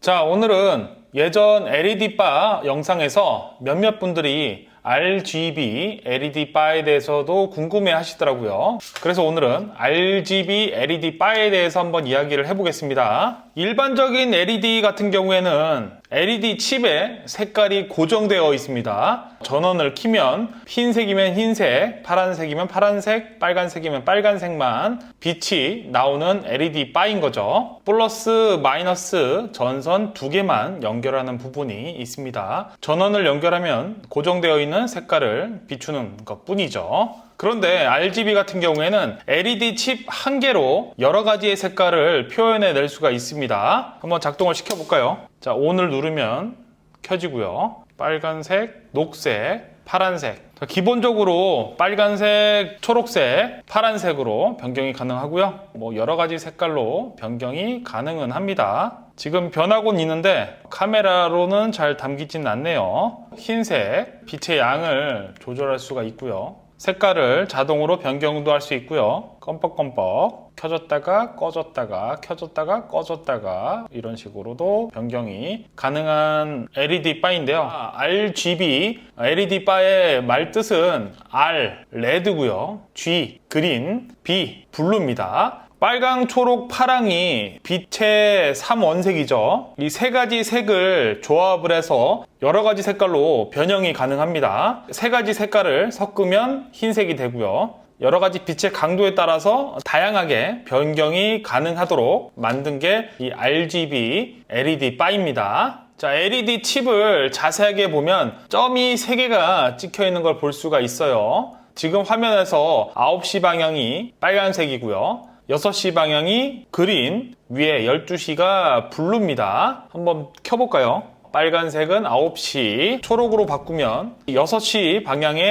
자, 오늘은 예전 LED 바 영상에서 몇몇 분들이 RGB LED 바에 대해서도 궁금해 하시더라고요. 그래서 오늘은 RGB LED 바에 대해서 한번 이야기를 해보겠습니다. 일반적인 LED 같은 경우에는 LED 칩에 색깔이 고정되어 있습니다. 전원을 키면 흰색이면 흰색, 파란색이면 파란색, 빨간색이면 빨간색만 빛이 나오는 LED 바인 거죠. 플러스, 마이너스 전선 두 개만 연결하는 부분이 있습니다. 전원을 연결하면 고정되어 있는 색깔을 비추는 것 뿐이죠. 그런데 RGB 같은 경우에는 LED 칩 한 개로 여러 가지의 색깔을 표현해 낼 수가 있습니다. 한번 작동을 시켜 볼까요? 자, ON을 누르면 켜지고요. 빨간색, 녹색, 파란색. 자, 기본적으로 빨간색, 초록색, 파란색으로 변경이 가능하고요. 뭐 여러 가지 색깔로 변경이 가능은 합니다. 지금 변하고는 있는데 카메라로는 잘 담기진 않네요. 흰색, 빛의 양을 조절할 수가 있고요. 색깔을 자동으로 변경도 할 수 있고요. 껌뻑껌뻑 켜졌다가 꺼졌다가 켜졌다가 꺼졌다가 이런 식으로도 변경이 가능한 LED 바인데요. 아, RGB LED 바의 말뜻은 R 레드고요. G 그린, B 블루입니다. 빨강, 초록, 파랑이 빛의 3원색이죠. 이 세 가지 색을 조합을 해서 여러 가지 색깔로 변형이 가능합니다. 세 가지 색깔을 섞으면 흰색이 되고요. 여러 가지 빛의 강도에 따라서 다양하게 변경이 가능하도록 만든 게 이 RGB LED 바입니다. 자, LED 칩을 자세하게 보면 점이 3개가 찍혀 있는 걸 볼 수가 있어요. 지금 화면에서 9시 방향이 빨간색이고요. 6시 방향이 그린, 위에 12시가 블루입니다. 한번 켜볼까요? 빨간색은 9시, 초록으로 바꾸면 6시 방향의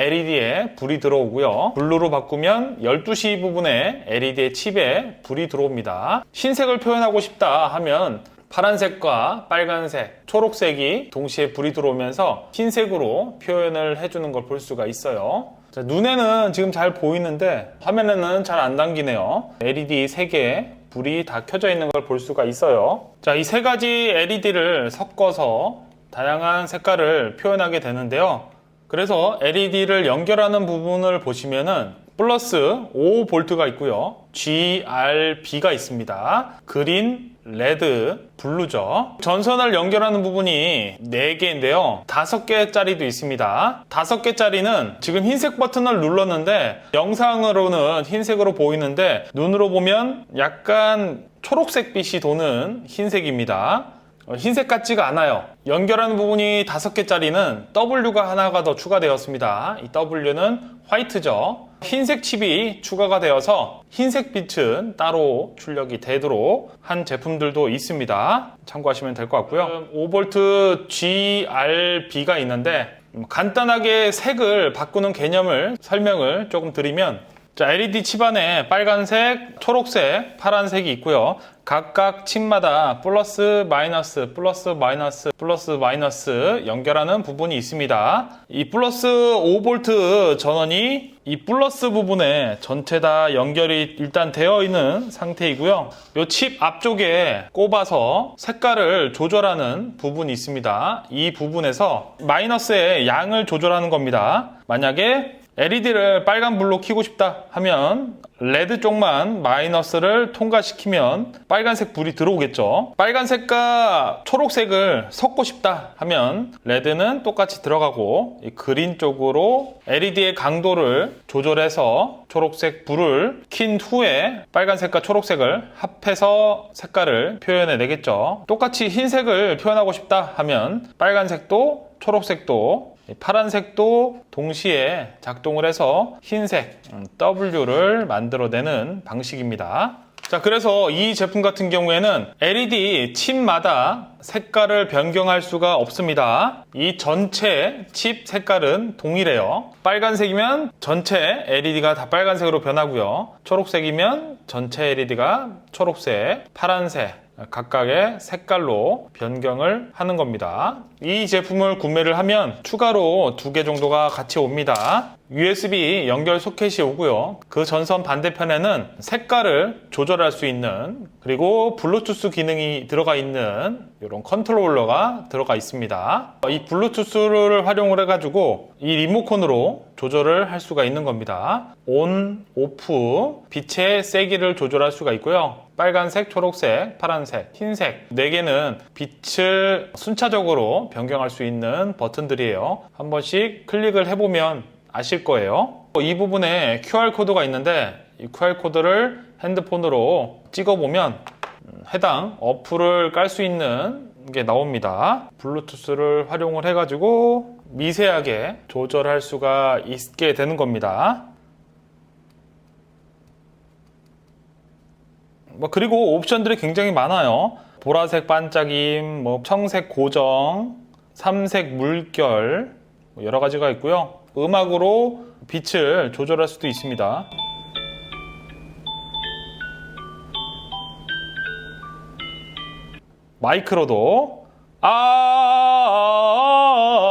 LED에 불이 들어오고요. 블루로 바꾸면 12시 부분에 LED의 칩에 불이 들어옵니다. 흰색을 표현하고 싶다 하면 파란색과 빨간색, 초록색이 동시에 불이 들어오면서 흰색으로 표현을 해주는 걸 볼 수가 있어요. 자, 눈에는 지금 잘 보이는데 화면에는 잘안 담기네요. LED 3개 불이 다 켜져 있는 걸 볼 수가 있어요. 자, 이 세 가지 LED를 섞어서 다양한 색깔을 표현하게 되는데요. 그래서 LED를 연결하는 부분을 보시면은 플러스 5V가 있고요. GRB가 있습니다. 그린, 레드, 블루죠. 전선을 연결하는 부분이 4개인데요. 5개짜리도 있습니다. 5개짜리는 지금 흰색 버튼을 눌렀는데 영상으로는 흰색으로 보이는데 눈으로 보면 약간 초록색 빛이 도는 흰색입니다. 어, 흰색 같지가 않아요. 연결하는 부분이 5개짜리는 W가 하나가 더 추가되었습니다. 이 W는 화이트죠. 흰색 칩이 추가가 되어서 흰색 빛은 따로 출력이 되도록 한 제품들도 있습니다. 참고하시면 될 것 같고요. 5V GRB가 있는데 음, 간단하게 색을 바꾸는 개념을 설명을 조금 드리면 자, LED 칩 안에 빨간색, 초록색, 파란색이 있고요. 각각 칩마다 플러스, 마이너스, 플러스, 마이너스, 플러스, 마이너스 연결하는 부분이 있습니다. 이 플러스 5V 전원이 이 플러스 부분에 전체 다 연결이 일단 되어 있는 상태이고요. 이 칩 앞쪽에 꼽아서 색깔을 조절하는 부분이 있습니다. 이 부분에서 마이너스의 양을 조절하는 겁니다. 만약에 LED를 빨간 불로 켜고 싶다 하면 레드 쪽만 마이너스를 통과시키면 빨간색 불이 들어오겠죠. 빨간색과 초록색을 섞고 싶다 하면 레드는 똑같이 들어가고 이 그린 쪽으로 LED의 강도를 조절해서 초록색 불을 킨 후에 빨간색과 초록색을 합해서 색깔을 표현해 내겠죠. 똑같이 흰색을 표현하고 싶다 하면 빨간색도 초록색도 파란색도 동시에 작동을 해서 흰색 음, W를 만들어내는 방식입니다. 자, 그래서 이 제품 같은 경우에는 LED 칩마다 색깔을 변경할 수가 없습니다. 이 전체 칩 색깔은 동일해요. 빨간색이면 전체 LED가 다 빨간색으로 변하고요. 초록색이면 전체 LED가 초록색, 파란색, 각각의 색깔로 변경을 하는 겁니다. 이 제품을 구매를 하면 추가로 두 개 정도가 같이 옵니다. USB 연결 소켓이 오고요. 그 전선 반대편에는 색깔을 조절할 수 있는 그리고 블루투스 기능이 들어가 있는 이런 컨트롤러가 들어가 있습니다. 이 블루투스를 활용을 해가지고 이 리모컨으로 조절을 할 수가 있는 겁니다. 온, 오프, 빛의 세기를 조절할 수가 있고요. 빨간색, 초록색, 파란색, 흰색 네 개는 빛을 순차적으로 변경할 수 있는 버튼들이에요. 한 번씩 클릭을 해보면 아실 거예요. 이 부분에 QR코드가 있는데 이 QR코드를 핸드폰으로 찍어보면 해당 어플을 깔 수 있는 게 나옵니다. 블루투스를 활용을 해가지고 미세하게 조절할 수가 있게 되는 겁니다. 뭐 그리고 옵션들이 굉장히 많아요. 보라색 반짝임, 뭐 청색 고정, 삼색 물결 뭐 여러 가지가 있고요. 음악으로 빛을 조절할 수도 있습니다. 마이크로도 아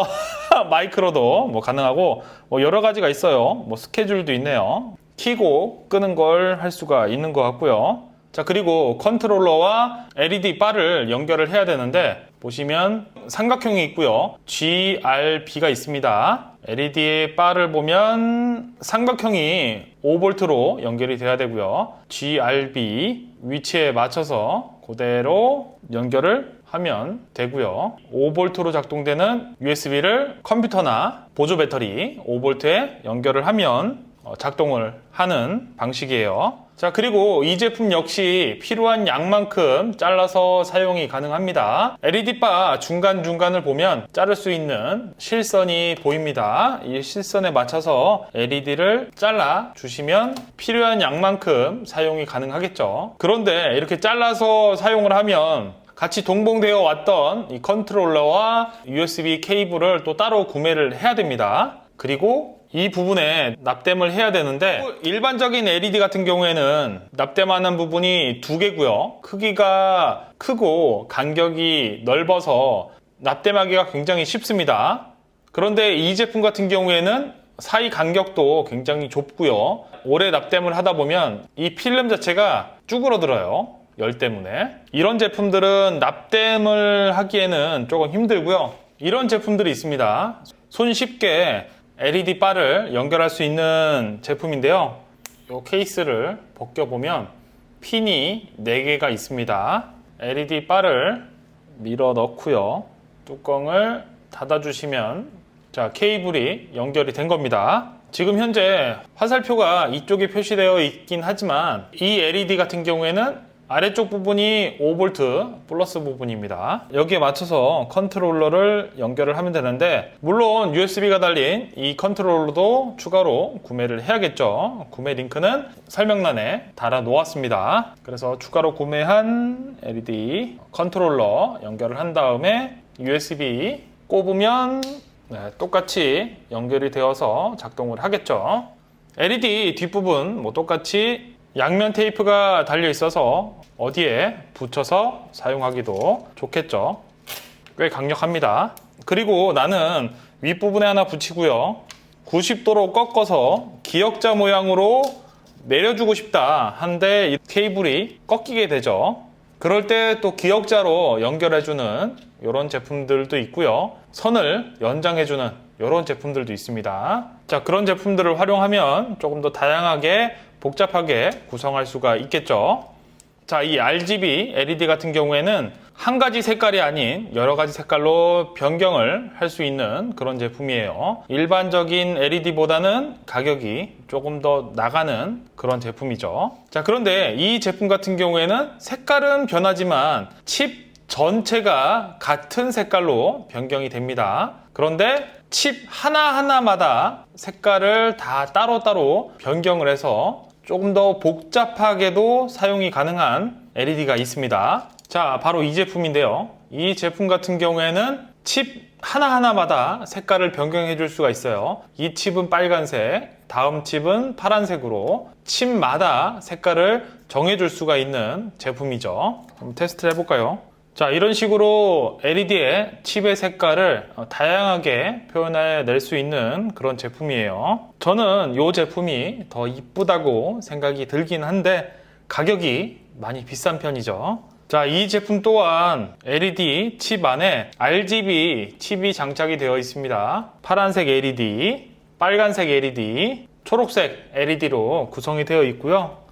마이크로도 뭐 가능하고 뭐 여러 가지가 있어요. 뭐 스케줄도 있네요. 키고 끄는 걸 할 수가 있는 것 같고요. 자 그리고 컨트롤러와 LED 바를 연결을 해야 되는데 보시면 삼각형이 있고요. GRB가 있습니다. LED의 바를 보면 삼각형이 5V로 연결이 돼야 되고요. GRB 위치에 맞춰서 그대로 연결을 하면 되고요. 5V로 작동되는 USB를 컴퓨터나 보조 배터리 5V에 연결을 하면 어, 작동을 하는 방식이에요. 자, 그리고 이 제품 역시 필요한 양만큼 잘라서 사용이 가능합니다. LED바 중간중간을 보면 자를 수 있는 실선이 보입니다. 이 실선에 맞춰서 LED를 잘라 주시면 필요한 양만큼 사용이 가능하겠죠. 그런데 이렇게 잘라서 사용을 하면 같이 동봉되어 왔던 이 컨트롤러와 USB 케이블을 또 따로 구매를 해야 됩니다. 그리고 이 부분에 납땜을 해야 되는데 일반적인 LED 같은 경우에는 납땜하는 부분이 두 개고요. 크기가 크고 간격이 넓어서 납땜하기가 굉장히 쉽습니다. 그런데 이 제품 같은 경우에는 사이 간격도 굉장히 좁고요. 오래 납땜을 하다 보면 이 필름 자체가 쭈그러들어요. 열 때문에. 이런 제품들은 납땜을 하기에는 조금 힘들고요. 이런 제품들이 있습니다. 손 쉽게 LED 바를 연결할 수 있는 제품인데요. 이 케이스를 벗겨보면 핀이 4개가 있습니다. LED 바를 밀어 넣고요. 뚜껑을 닫아주시면 자 케이블이 연결이 된 겁니다. 지금 현재 화살표가 이쪽에 표시되어 있긴 하지만 이 LED 같은 경우에는 아래쪽 부분이 5V 플러스 부분입니다. 여기에 맞춰서 컨트롤러를 연결을 하면 되는데 물론 USB가 달린 이 컨트롤러도 추가로 구매를 해야겠죠. 구매 링크는 설명란에 달아 놓았습니다. 그래서 추가로 구매한 LED 컨트롤러 연결을 한 다음에 USB 꼽으면 네, 똑같이 연결이 되어서 작동을 하겠죠. LED 뒷부분 뭐 똑같이 양면 테이프가 달려 있어서 어디에 붙여서 사용하기도 좋겠죠. 꽤 강력합니다. 그리고 나는 윗부분에 하나 붙이고요. 90도로 꺾어서 기역자 모양으로 내려주고 싶다 한데 이 케이블이 꺾이게 되죠. 그럴 때 또 기역자로 연결해주는 이런 제품들도 있고요. 선을 연장해주는 이런 제품들도 있습니다. 자, 그런 제품들을 활용하면 조금 더 다양하게 복잡하게 구성할 수가 있겠죠. 자, 이 RGB LED 같은 경우에는 한 가지 색깔이 아닌 여러 가지 색깔로 변경을 할 수 있는 그런 제품이에요. 일반적인 LED보다는 가격이 조금 더 나가는 그런 제품이죠. 자, 그런데 이 제품 같은 경우에는 색깔은 변하지만 칩 전체가 같은 색깔로 변경이 됩니다. 그런데 칩 하나하나마다 색깔을 다 따로따로 변경을 해서 조금 더 복잡하게도 사용이 가능한 LED가 있습니다. 자, 바로 이 제품인데요. 이 제품 같은 경우에는 칩 하나하나마다 색깔을 변경해 줄 수가 있어요. 이 칩은 빨간색, 다음 칩은 파란색으로 칩마다 색깔을 정해 줄 수가 있는 제품이죠. 한번 테스트를 해볼까요? 자, 이런 식으로 LED의 칩의 색깔을 어, 다양하게 표현해 낼 수 있는 그런 제품이에요. 저는 이 제품이 더 이쁘다고 생각이 들긴 한데 가격이 많이 비싼 편이죠. 자, 이 제품 또한 LED 칩 안에 RGB 칩이 장착이 되어 있습니다. 파란색 LED, 빨간색 LED, 초록색 LED로 구성이 되어 있고요.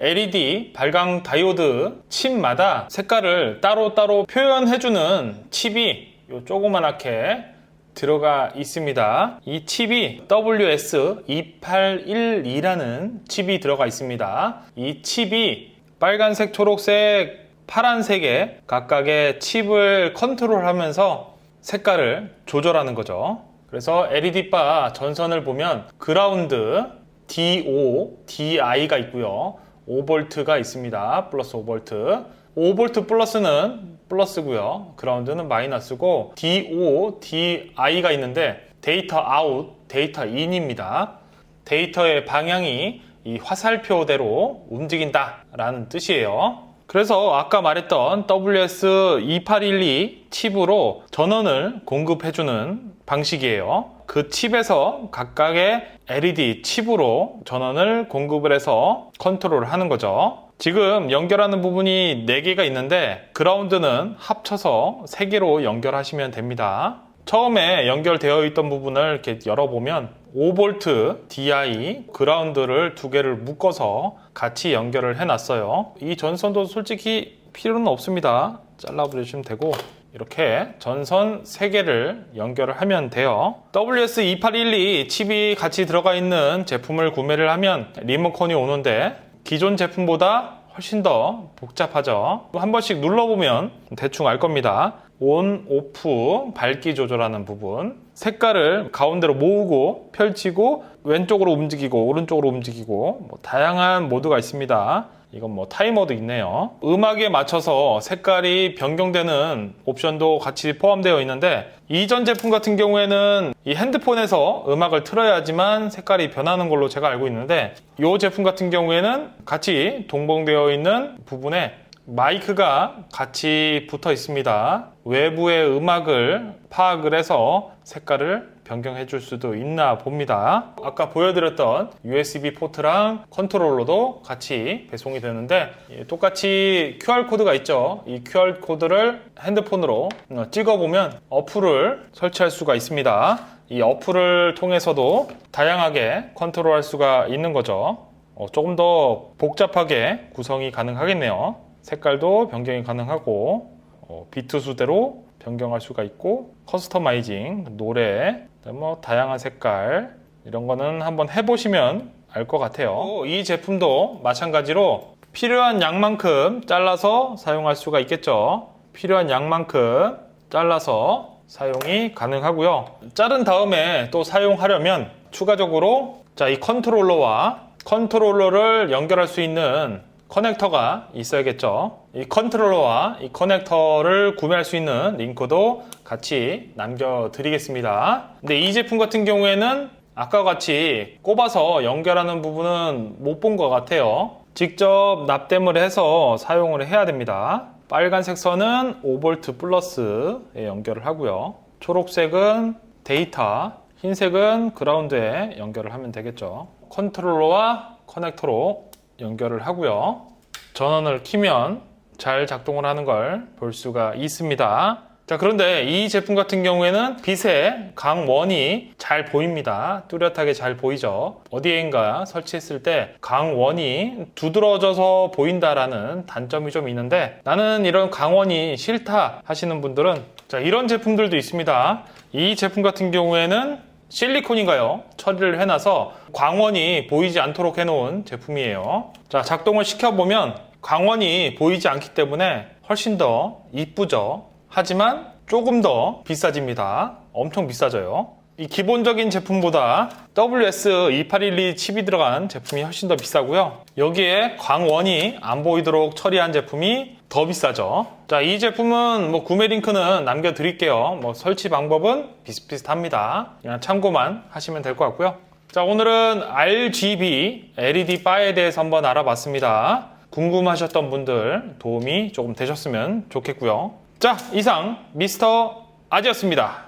LED 발광 다이오드 칩마다 색깔을 따로따로 표현해주는 칩이 요 조그만하게 들어가 있습니다. 이 칩이 WS2812라는 칩이 들어가 있습니다. 이 칩이 빨간색, 초록색, 파란색의 각각의 칩을 컨트롤하면서 색깔을 조절하는 거죠. 그래서 LED 바 전선을 보면 그라운드 DO, DI가 있고요. 5V가 있습니다. 플러스 5V. 5V 플러스는 플러스고요. 그라운드는 마이너스고 DO, DI가 있는데 데이터 아웃, 데이터 인입니다. 데이터의 방향이 이 화살표대로 움직인다라는 뜻이에요. 그래서 아까 말했던 WS2812 칩으로 전원을 공급해주는 방식이에요. 그 칩에서 각각의 LED 칩으로 전원을 공급을 해서 컨트롤을 하는 거죠. 지금 연결하는 부분이 4개가 있는데 그라운드는 합쳐서 3개로 연결하시면 됩니다. 처음에 연결되어 있던 부분을 이렇게 열어보면 5V DI 그라운드를 두 개를 묶어서 같이 연결을 해놨어요. 이 전선도 솔직히 필요는 없습니다. 잘라버리시면 되고 이렇게 전선 3개를 연결을 하면 돼요. WS2812 칩이 같이 들어가 있는 제품을 구매를 하면 리모컨이 오는데 기존 제품보다 훨씬 더 복잡하죠. 한 번씩 눌러보면 대충 알 겁니다. 온, 오프, 밝기 조절하는 부분. 색깔을 가운데로 모으고 펼치고 왼쪽으로 움직이고 오른쪽으로 움직이고 뭐 다양한 모드가 있습니다. 이건 뭐 타이머도 있네요. 음악에 맞춰서 색깔이 변경되는 옵션도 같이 포함되어 있는데 이전 제품 같은 경우에는 이 핸드폰에서 음악을 틀어야지만 색깔이 변하는 걸로 제가 알고 있는데 이 제품 같은 경우에는 같이 동봉되어 있는 부분에 마이크가 같이 붙어 있습니다. 외부의 음악을 파악을 해서 색깔을 변경해 줄 수도 있나 봅니다. 아까 보여드렸던 USB 포트랑 컨트롤러도 같이 배송이 되는데 예, 똑같이 QR코드가 있죠. 이 QR코드를 핸드폰으로 어, 찍어보면 어플을 설치할 수가 있습니다. 이 어플을 통해서도 다양하게 컨트롤할 수가 있는 거죠. 어, 조금 더 복잡하게 구성이 가능하겠네요. 색깔도 변경이 가능하고 어, 비트 수대로 변경할 수가 있고 커스터마이징, 노래, 뭐 다양한 색깔 이런 거는 한번 해보시면 알 것 같아요. 이 제품도 마찬가지로 필요한 양만큼 잘라서 사용할 수가 있겠죠. 필요한 양만큼 잘라서 사용이 가능하고요. 자른 다음에 또 사용하려면 추가적으로 자, 이 컨트롤러와 컨트롤러를 연결할 수 있는 커넥터가 있어야겠죠. 이 컨트롤러와 이 커넥터를 구매할 수 있는 링크도 같이 남겨드리겠습니다. 근데 이 제품 같은 경우에는 아까 같이 꼽아서 연결하는 부분은 못 본 것 같아요. 직접 납땜을 해서 사용을 해야 됩니다. 빨간색 선은 5V 플러스에 연결을 하고요. 초록색은 데이터, 흰색은 그라운드에 연결을 하면 되겠죠. 컨트롤러와 커넥터로 연결을 하고요. 전원을 키면 잘 작동을 하는 걸 볼 수가 있습니다. 자, 그런데 이 제품 같은 경우에는 빛의 강원이 잘 보입니다. 뚜렷하게 잘 보이죠. 어디에인가 설치했을 때 강원이 두드러져서 보인다라는 단점이 좀 있는데 나는 이런 강원이 싫다 하시는 분들은 자, 이런 제품들도 있습니다. 이 제품 같은 경우에는 실리콘인가요? 처리를 해놔서 광원이 보이지 않도록 해놓은 제품이에요. 자, 작동을 시켜보면 광원이 보이지 않기 때문에 훨씬 더 이쁘죠. 하지만 조금 더 비싸집니다. 엄청 비싸져요. 이 기본적인 제품보다 WS2812 칩이 들어간 제품이 훨씬 더 비싸고요. 여기에 광원이 안 보이도록 처리한 제품이 더 비싸죠. 자, 이 제품은 뭐 구매 링크는 남겨드릴게요. 뭐 설치 방법은 비슷비슷합니다. 그냥 참고만 하시면 될 것 같고요. 자, 오늘은 RGB LED 바에 대해서 한번 알아봤습니다. 궁금하셨던 분들 도움이 조금 되셨으면 좋겠고요. 자, 이상 미스터 아지였습니다.